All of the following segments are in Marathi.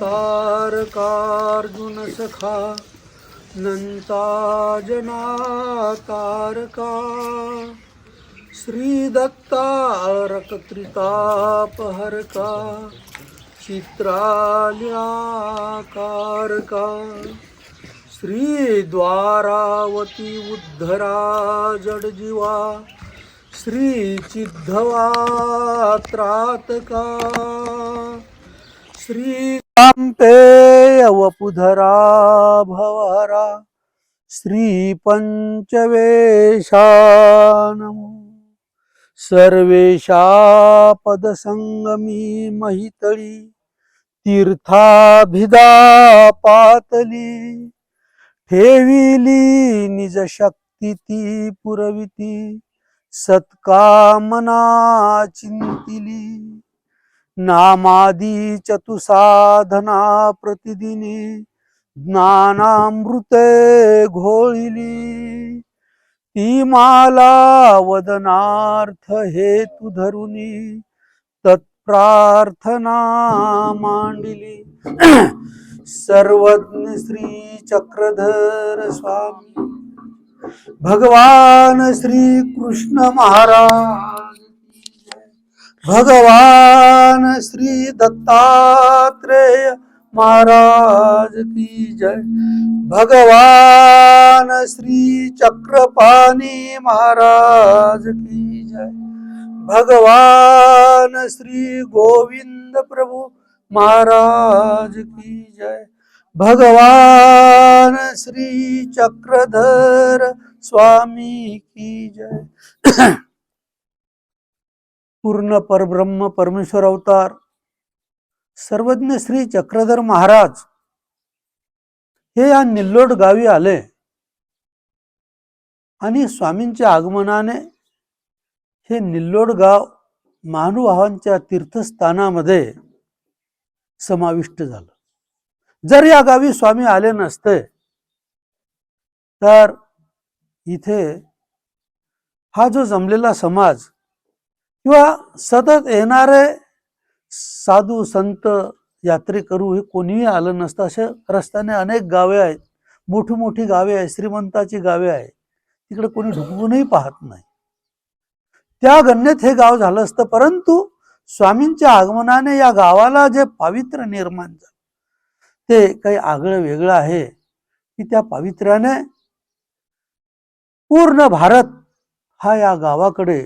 तारकार्जुन सखा नंता जनातारका श्री दत्तारकत्रितापहरका चित्राल्याकारका श्रीद्वारावती उद्धरा जडजीवा श्री त्रातका श्री कांपेय वपुधरा भवहरा श्री नमो सर्वेशा पदसंगमी महितळी तीर्थाभिदा पातली ठेविली निजशक्ती ती पुरविती सत्कामना चिंतिली। नामादी चतुसाधना प्रतिदिनी ज्ञानामृते घोळिली. ती माला वदनार्थ हेतु धरुनी तत्प्रार्थना मांडिली. सर्वज्ञ श्री चक्रधर स्वामी भगवान श्री कृष्ण महाराज. भगवान श्री दत्तात्रेय महाराज की जय। भगवान श्री चक्रपाणी महाराज की जय। भगवान श्री गोविंद प्रभु महाराज की जय। भगवान श्री चक्रधर स्वामी की जय। पूर्ण परब्रह्म परमेश्वर अवतार सर्वज्ञ श्री चक्रधर महाराज हे या निल्लोड गावी आले. आणि स्वामींच्या आगमनाने हे निल्लोड गाव महानुभावांच्या तीर्थस्थानामध्ये समाविष्ट झालं. जर या गावी स्वामी आले नसते तर इथे हा जो जमलेला समाज किंवा सतत येणारे साधू संत यात्रेकरू हे कोणीही आलं नसतं. अशा रस्त्याने अनेक गावे आहेत. मोठी मोठी गावे आहेत. श्रीमंताची गावे आहेत. तिकडे कोणी ढुकूनही पाहत नाही. त्या गणनेत हे गाव झालं असतं. परंतु स्वामींच्या आगमनाने या गावाला जे पावित्र्य निर्माण झालं ते काही आगळं वेगळं आहे की त्या पावित्र्याने पूर्ण भारत हा या गावाकडे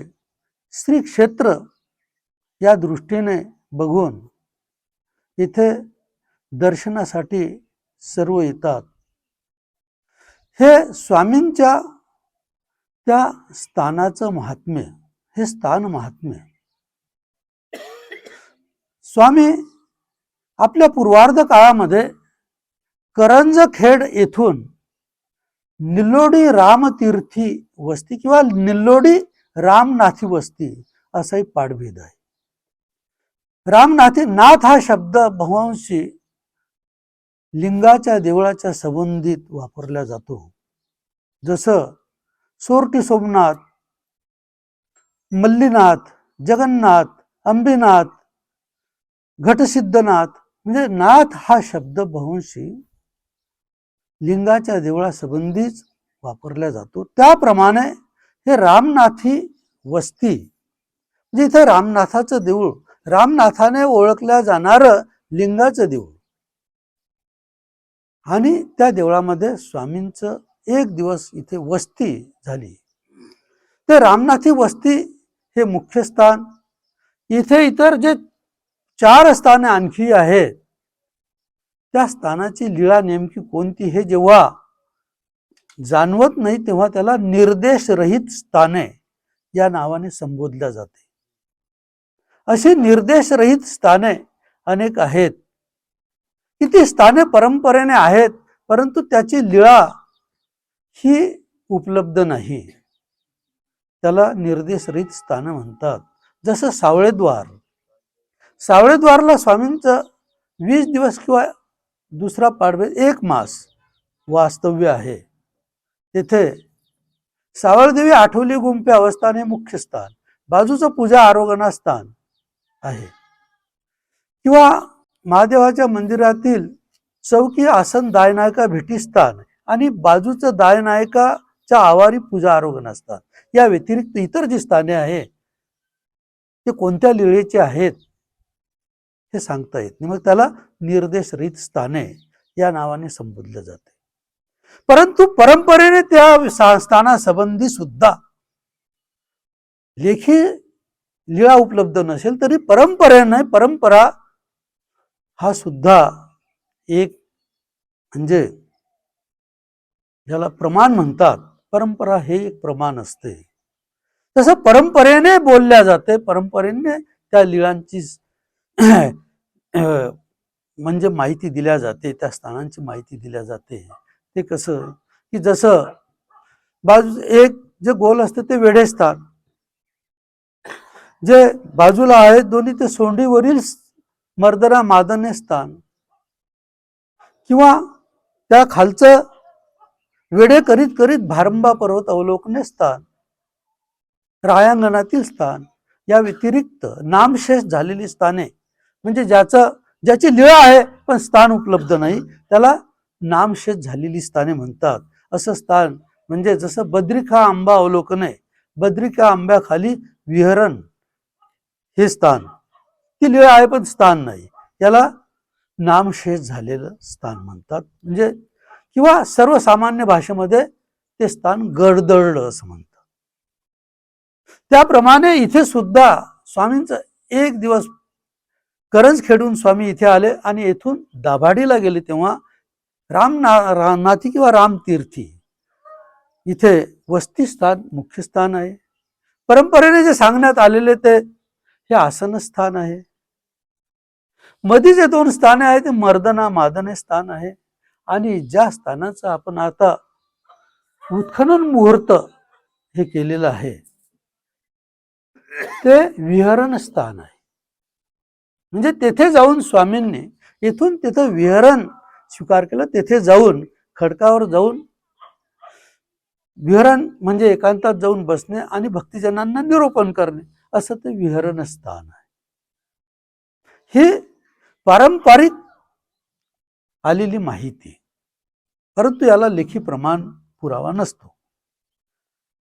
श्री क्षेत्र या दृष्टीने बघून इथे दर्शनासाठी सर्व येतात. हे स्वामींच्या त्या स्थानाचं महात्म्य हे स्थान महात्म्य. स्वामी आपल्या पूर्वार्ध काळामध्ये करंजखेड येथून निल्लोडी रामतीर्थी वस्ती किंवा निल्लोडी रामनाथी वस्ती असाही पाठभेद आहे. रामनाथी नाथ हा शब्द बहुंशी लिंगाच्या देवळाच्या संबंधित वापरला जातो. जसं सोरटी सोमनाथ मल्लीनाथ जगन्नाथ अंबीनाथ घटसिद्धनाथ म्हणजे नाथ हा शब्द बहुंशी लिंगाच्या देवळासंबंधीच वापरला जातो. त्याप्रमाणे हे रामनाथी वस्ती. म्हणजे इथे रामनाथाचं देऊळ रामनाथाने ओळखल्या जाणारं लिंगाचं देऊळ. आणि त्या देवळामध्ये स्वामींचं एक दिवस इथे वस्ती झाली. ते रामनाथी वस्ती हे मुख्य स्थान. इथे इतर जे चार स्थाने आणखी आहेत त्या स्थानाची लीळा नेमकी कोणती हे जेव्हा जाणवत नाही तेव्हा त्याला निर्देशरहित स्थाने या नावाने संबोधल्या जाते. अशी निर्देशरहित स्थाने अनेक आहेत. की ती स्थाने परंपरेने आहेत परंतु त्याची लीळा ही उपलब्ध नाही. त्याला निर्देशरहित स्थान म्हणतात. जसं सावळेद्वार. सावळेद्वारला स्वामींचं वीस दिवस किंवा दुसरा पाडवे एक मास वास्तव्य आहे. तेथे सावळदेवी आठवली गुंपे अवस्थान हे मुख्य स्थान बाजूचं पूजा आरोगणा स्थान आहे. किंवा महादेवाच्या मंदिरातील चौकी आसन दायनायका भेटीस्थान आणि बाजूचं दायनायकाच्या आवारी पूजा आरोग्य स्थान. या व्यतिरिक्त इतर जी स्थाने आहे ते कोणत्या लिळेचे आहेत हे सांगता येत नाही. मग त्याला निर्देश रीत स्थाने या नावाने संबोधलं जाते. परंतु परंपरेने त्या स्थानासंबंधी सुद्धा लेखी लीळा उपलब्ध नसेल तरी परंपरेने परंपरा हा सुद्धा एक म्हणजे ज्याला प्रमाण म्हणतात परंपरा हे एक प्रमाण असते. तसं परंपरेने बोलल्या जाते परंपरेने त्या लीळांची म्हणजे माहिती दिल्या जाते त्या स्थानांची माहिती दिल्या जाते. ते कसं? की जसं बाजू एक जे गोल असतं ते वेढे स्थान जे बाजूला आहेत दोन्ही ते सोंडीवरील मर्दरा मादन्य स्थान किंवा त्या खालचं वेडे करीत करीत भारंबा पर्वत अवलोकने स्थान रायांगणातील स्थान. या व्यतिरिक्त नामशेष झालेली स्थाने. म्हणजे ज्याचं ज्याची लीळा आहे पण स्थान उपलब्ध नाही त्याला नामशेष झालेली स्थाने म्हणतात. असं स्थान म्हणजे जसं बद्रिका आंबा अवलोकन आहे. बद्रिका आंब्याखाली विहरण हे स्थान. ती लीळा आहे पण स्थान नाही. याला नामशेष झालेलं स्थान म्हणतात. म्हणजे किंवा सर्वसामान्य भाषेमध्ये ते स्थान गडदळलं असं म्हणतात. त्याप्रमाणे इथे सुद्धा स्वामींचं एक दिवस करंज खेडून स्वामी इथे आले आणि येथून दाभाडीला गेले तेव्हा राम ना रा- किंवा रामतीर्थी इथे वस्ती स्थान मुख्य स्थान आहे. परंपरेने जे सांगण्यात आलेले ते हे आसनस्थान आहे. मधी जे दोन स्थाने आहेत ते मर्दना मादने स्थान आहे. आणि ज्या स्थानाचं आपण आता उत्खनन मुहूर्त हे केलेलं आहे ते विहरण स्थान आहे. म्हणजे तेथे जाऊन स्वामींनी इथून तिथं विहरण स्वीकार केलं तेथे जाऊन खडकावर जाऊन विहरण म्हणजे एकांतात जाऊन बसणे आणि भक्तिजनांना निरोपण करणे असं ते विहरण स्थान आहे. हे पारंपरिक आलेली माहिती परंतु याला लेखी प्रमाण पुरावा नसतो.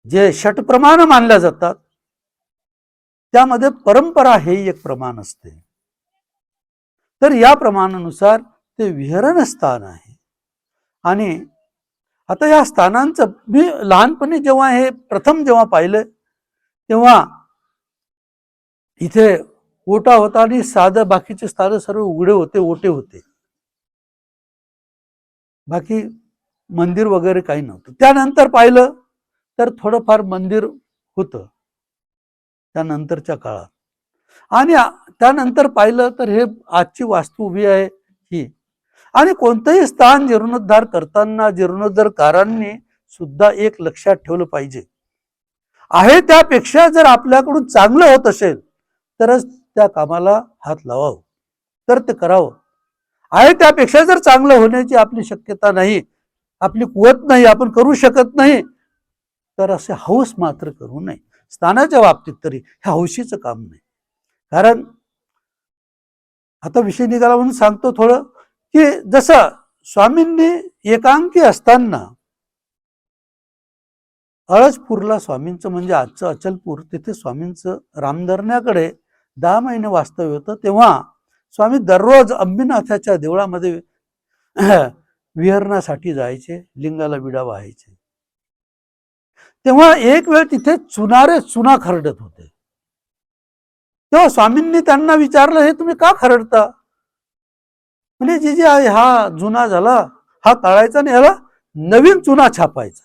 जे षटप्रमाण मानल्या जातात त्यामध्ये परंपरा हे एक प्रमाण असते. तर या प्रमाणानुसार ते विहरण स्थान आहे. आणि आता या स्थानांचं मी लहानपणी जेव्हा हे प्रथम जेव्हा पाहिलं तेव्हा इथे ओटा होता आणि साधं बाकीचे स्थान सर्व उघडे होते ओटे होते. बाकी मंदिर वगैरे काही नव्हतं. त्यानंतर पाहिलं तर थोडंफार मंदिर होतं त्यानंतरच्या काळात. आणि त्यानंतर पाहिलं तर हे आजची वास्तू उभी आहे. आणि कोणतंही स्थान जीर्णोद्धार करताना जीर्णोद्धारकारांनी सुद्धा एक लक्षात ठेवलं पाहिजे. आहे त्यापेक्षा जर आपल्याकडून चांगलं होत असेल तरच त्या कामाला हात लावावं. तर ते करावं. आहे त्यापेक्षा जर चांगलं होण्याची आपली शक्यता नाही आपली कुवत नाही आपण करू शकत नाही तर असे हौस मात्र करू नये. स्थानाच्या बाबतीत तरी हे हौशीचं काम नाही. कारण आता विषय निघाला म्हणून सांगतो थोडं की जसं स्वामींनी एकांकी असताना अळजपूरला स्वामींचं म्हणजे आजचं अचलपूर तिथे स्वामींचं रामधरण्याकडे दहा महिने वास्तव्य होतं. तेव्हा स्वामी दररोज अंबिनाथाच्या देवळामध्ये विहरणासाठी जायचे लिंगाला विडा व्हायचे. तेव्हा एक वेळ तिथे चुनारे चुना खरडत होते. तेव्हा स्वामींनी त्यांना विचारलं हे तुम्ही का खरडता? म्हणजे जे जे आहे हा जुना झाला हा काढायचा आणि ह्याला नवीन चुना छापायचा.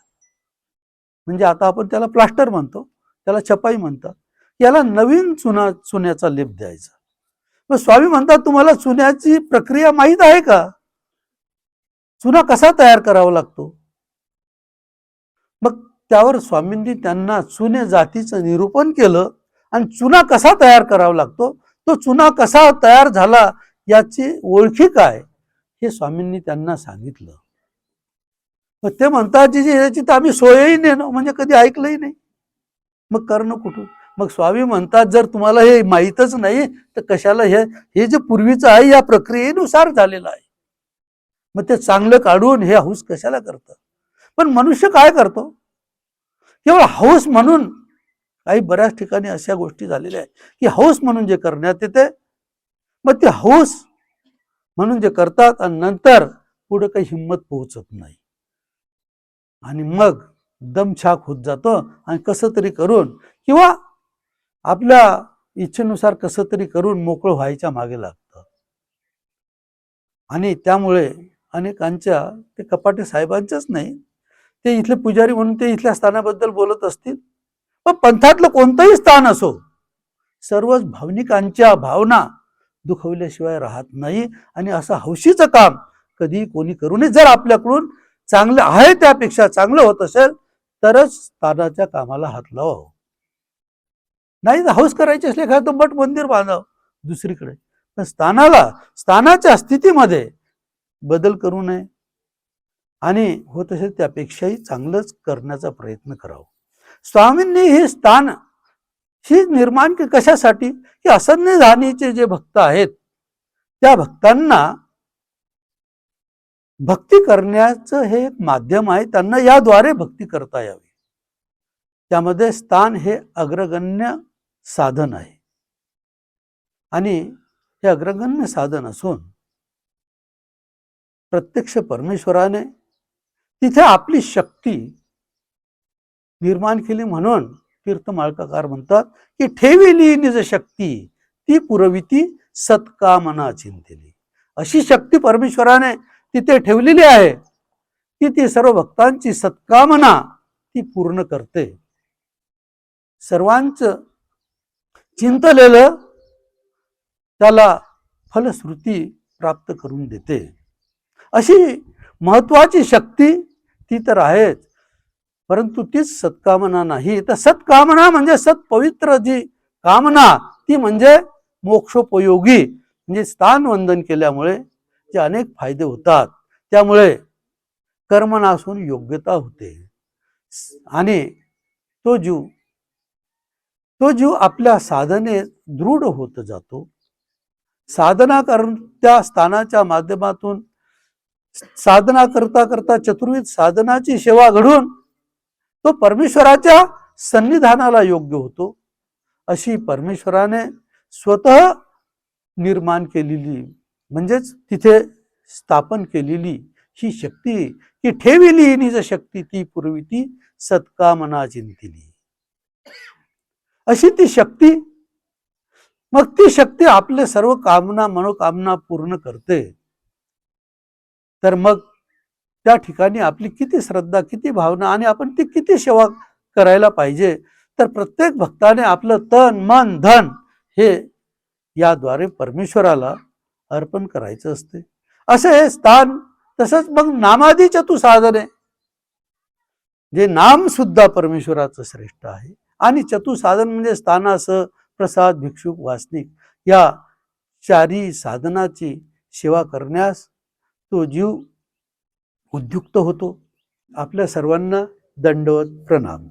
म्हणजे आता आपण त्याला प्लास्टर म्हणतो त्याला छपाई म्हणतात. याला नवीन चुना चुन्याचा लेप द्यायचा. मग स्वामी म्हणतात तुम्हाला चुन्याची प्रक्रिया माहीत आहे का? चुना कसा तयार करावा लागतो? मग त्यावर स्वामींनी त्यांना चुने जातीचं निरूपण केलं. आणि चुना कसा तयार करावा लागतो? तो चुना कसा तयार झाला? याची ओळखी काय हे स्वामींनी त्यांना सांगितलं. मग ते म्हणतात जी जी याची तर आम्ही सोयही नेणं म्हणजे कधी ऐकलंही नाही. मग करणं कुठून? मग स्वामी म्हणतात जर तुम्हाला हे माहीतच नाही तर कशाला हे हे जे पूर्वीचं आहे या प्रक्रियेनुसार झालेलं आहे. मग ते चांगलं काढून हे हौस कशाला करतं? पण मनुष्य काय करतो? केवळ हौस म्हणून काही बऱ्याच ठिकाणी अशा गोष्टी झालेल्या आहेत की हौस म्हणून जे करण्यात येते मग ते हौस म्हणून जे करतात आणि नंतर पुढे काही हिंमत पोहोचत नाही. आणि मग दमछाक होत जातो आणि कसं तरी करून किंवा आपल्या इच्छेनुसार कसं तरी करून मोकळं व्हायच्या मागे लागतं. आणि त्यामुळे अनेकांच्या ते कपाटे साहेबांच्याच नाही ते इथले पुजारी म्हणून ते इथल्या स्थानाबद्दल बोलत असतील. पण पंथातलं कोणतंही स्थान असो सर्वच भावनिकांच्या भावना दुखवल्याशिवाय राहत नाही. आणि असं हौशीचं काम कधी कोणी करू नये. जर आपल्याकडून चांगलं आहे त्यापेक्षा चांगलं होत असेल तरच स्थानाच्या कामाला हात लावावं हो. नाही तर हौस करायची असले काय तर मठ मंदिर बांधावं दुसरीकडे? पण स्थानाला स्थानाच्या स्थितीमध्ये बदल करू नये. आणि होत असेल त्यापेक्षाही चांगलंच करण्याचा प्रयत्न करावा. स्वामींनी हे स्थान ही निर्माण कशासाठी? की असन्य जाणीचे जे भक्त आहेत त्या भक्तांना भक्ती करण्याचं हे एक माध्यम आहे. त्यांना याद्वारे भक्ती करता यावी. त्यामध्ये स्थान हे अग्रगण्य साधन आहे. आणि हे अग्रगण्य साधन असून प्रत्यक्ष परमेश्वराने तिथे आपली शक्ती निर्माण केली म्हणून तीर्थमाळकाकार म्हणतात की ठेविली निज शक्ती ती पुरविती सत्कामना चिंतेली. अशी शक्ती परमेश्वराने तिथे ठेवलेली आहे की ती सर्व भक्तांची सत्कामना ती पूर्ण करते. सर्वांचं चिंतलेलं त्याला फलश्रुती प्राप्त करून देते. अशी महत्वाची शक्ती ती तर आहेच. परंतु तीच सत्कामना नाही. तर सत्कामना म्हणजे सत्पवित्र जी कामना ती म्हणजे मोक्षोपयोगी म्हणजे स्थान वंदन केल्यामुळे जे अनेक फायदे होतात. त्यामुळे कर्मनासून योग्यता होते. आणि तो जीव तो जीव आपल्या साधने दृढ होत जातो. साधना करून त्या स्थानाच्या माध्यमातून साधना करता करता चतुर्विध साधनाची सेवा घडून तो परमेश्वराच्या सन्निधानाला योग्य होतो. अशी परमेश्वराने स्वतः निर्माण केलेली म्हणजेच तिथे स्थापन केलेली ही शक्ती की ठेविली निज शक्ती ती पूर्वी ती सत्कामना चिंतिली अशी ती शक्ती मग ती शक्ती आपले सर्व कामना मनोकामना पूर्ण करते. तर मग त्या ठिकाणी आपली किती श्रद्धा किती भावना आणि आपण ती किती सेवा करायला पाहिजे तर प्रत्येक भक्ताने आपलं तन मन धन हे याद्वारे परमेश्वराला अर्पण करायचं असते. असं हे स्थान तसंच मग नामादी चतु साधने जे नाम सुद्धा परमेश्वराचं श्रेष्ठ आहे. आणि चतुसाधन म्हणजे स्थानास प्रसाद भिक्षुक वासनिक या चारी साधनाची सेवा करण्यास तो जीव उद्युक्त होतो. आपल्या सर्वांना दंडवत प्रणाम.